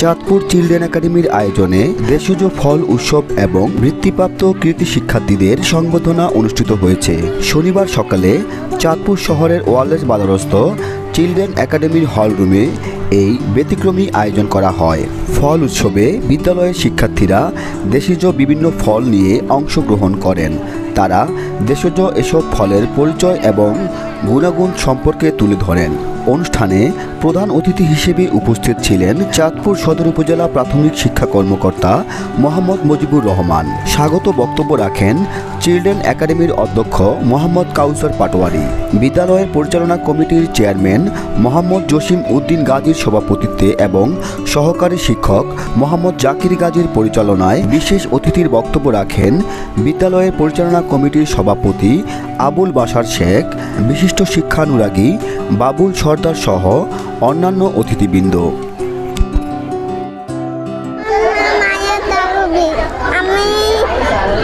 Chandpur children একাডেমির আয়োজনে দেশজ ফল উৎসব এবং বৃত্তিপ্রাপ্ত কৃতি শিক্ষার্থীদের সংবর্ধনা অনুষ্ঠিত হয়েছে। শনিবার সকালে চাঁদপুর শহরের ওয়ারলেস বাজারস্থ চিলড্রেন একাডেমির হলরুমে এই ব্যতিক্রমী আয়োজন করা হয়। ফল উৎসবে বিদ্যালয়ের শিক্ষার্থীরা দেশজ বিভিন্ন ফল নিয়ে অংশগ্রহণ করেন। তারা দেশজ এসব ফলের পরিচয় এবং গুণাগুণ সম্পর্কে তুলে ধরেন। অনুষ্ঠানে প্রধান অতিথি হিসেবে উপস্থিত ছিলেন চাঁদপুর সদর উপজেলা প্রাথমিক শিক্ষা কর্মকর্তা মোহাম্মদ মুজিবুর রহমান। স্বাগত বক্তব্য রাখেন চিলড্রেন একাডেমির অধ্যক্ষ মোহাম্মদ কাউসার পাটোয়ারি। বিদ্যালয়ের পরিচালনা কমিটির চেয়ারম্যান মোহাম্মদ জসিম উদ্দিন গাজীর সভাপতিত্বে এবং সহকারী শিক্ষক মোহাম্মদ জাকির গাজীর পরিচালনায় বিশেষ অতিথির বক্তব্য রাখেন বিদ্যালয়ের পরিচালনা কমিটির সভাপতি আবুল বাসার শেখ বিশিষ্ট শিক্ষানুরাগী বাবুল সর্দার সহ অন্যান্য অতিথিবৃন্দ। আমি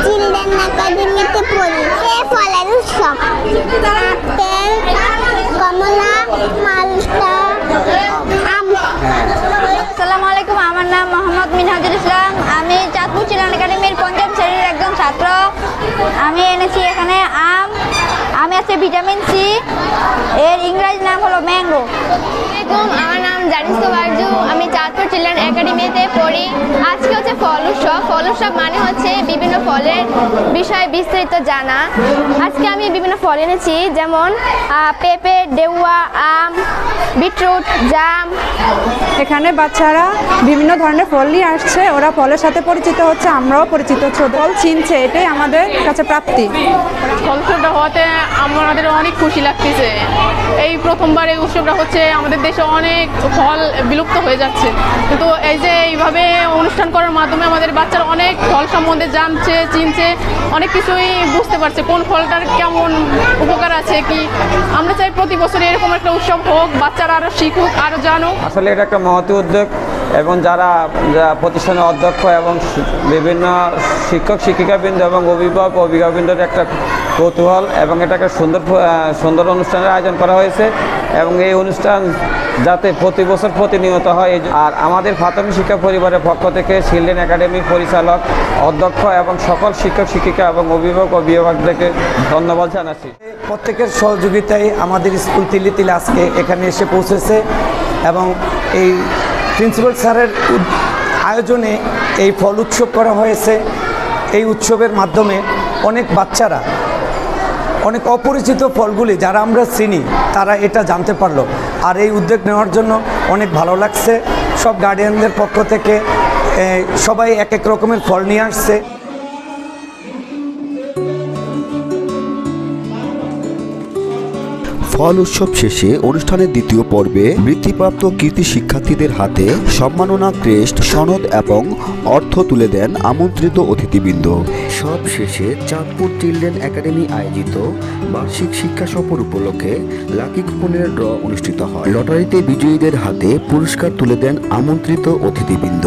চিলড্রেন একাডেমিতে পড়ি এ ফলের উৎসব আপেল কমলা মালটা আম আসসালামু আলাইকুম আমার নাম মোহাম্মদ মিনহাজুল ইসলাম আমি চাঁদপুর চিলান একাডেমির পঞ্চম শ্রেণির একজন ছাত্র আমি এনেছি এখানে আম আমি আছে ভিটামিন সি। এর ইংরেজি নাম হলো ম্যাঙ্গো। আমার নাম জানিস তো আমি চাঁদপুর চিলড্রেন একাডেমিতে পড়ি। আজকে হচ্ছে ফল উৎসব। ফল উৎসব মানে হচ্ছে বিভিন্ন ফলের বিষয়ে বিস্তারিত জানা। আজকে আমি বিভিন্ন ফল এনেছি যেমন পেঁপে ডেউয়া আম বিটরুট জাম। এখানে বাচ্চারা বিভিন্ন ধরনের ফল নিয়ে আসছে। ওরা ফলের সাথে পরিচিত হচ্ছে আমরাও পরিচিত। হচ্ছে ফল চিনছে এটাই আমাদের কাছে প্রাপ্তি। ফল উৎসবটা হওয়াতে আমাদের অনেক খুশি লাগতেছে। এই প্রথমবার এই উৎসবটা হচ্ছে আমাদের দেশে অনেক ফল বিলুপ্ত হয়ে যাচ্ছে। কিন্তু এই যে এইভাবে অনুষ্ঠান করার মাধ্যমে আমাদের বাচ্চারা অনেক ফল সম্বন্ধে জানছে, চিনছে, অনেক কিছুই বুঝতে পারছে কোন ফলটার কেমন উপকার আছে কি। আমরা চাই প্রতি বছর এরকম একটা উৎসব হোক, বাচ্চারা আরও শিখুক আরও জানুক। আসলে এটা একটা মহতি উদ্যোগ। এবং যারা প্রতিষ্ঠানের অধ্যক্ষ এবং বিভিন্ন শিক্ষক, শিক্ষিকাবৃন্দ এবং অভিভাবক, অভিভাবকবৃন্দের একটা কৌতূহল এবং এটা একটা সুন্দর সুন্দর অনুষ্ঠানের আয়োজন করা হয়েছে এবং এই অনুষ্ঠান যাতে প্রতি বছর প্রতিনিয়ত হয় আর আমাদের প্রাথমিক শিক্ষা পরিবারের পক্ষ থেকে চিলড্রেন একাডেমির পরিচালক, অধ্যক্ষ এবং সকল শিক্ষক, শিক্ষিকা এবং অভিভাবক অভিভাবকদেরকে ধন্যবাদ জানাচ্ছি। প্রত্যেকের সহযোগিতায় আমাদের স্কুল তিলে তিলে আজকে এখানে এসে পৌঁছেছে এবং এই প্রিন্সিপাল স্যারের আয়োজনে এই ফল উৎসব করা হয়েছে। এই উৎসবের মাধ্যমে অনেক বাচ্চারা, অনেক অপরিচিত ফলগুলি যারা আমরা চিনি, তারা এটা জানতে পারল। আর এই উদ্যোগ নেওয়ার জন্য অনেক ভালো লাগছে। সব গার্ডিয়ানদের পক্ষ থেকে সবাই এক এক রকমের ফল নিয়ে আসছে। ফল উৎসব শেষে অনুষ্ঠানের দ্বিতীয় পর্বে বৃত্তিপ্রাপ্ত কৃতি শিক্ষার্থীদের হাতে সম্মাননা ক্রেস্ট, সনদ এবং অর্থ তুলে দেন আমন্ত্রিত অতিথিবৃন্দ। সব শেষে চাঁদপুর চিলড্রেন একাডেমি আয়োজিত বার্ষিক শিক্ষা সফর উপলক্ষে লাকি কুপনের ড্র অনুষ্ঠিত হয়। লটারিতে বিজয়ীদের হাতে পুরস্কার তুলে দেন আমন্ত্রিত অতিথিবৃন্দ।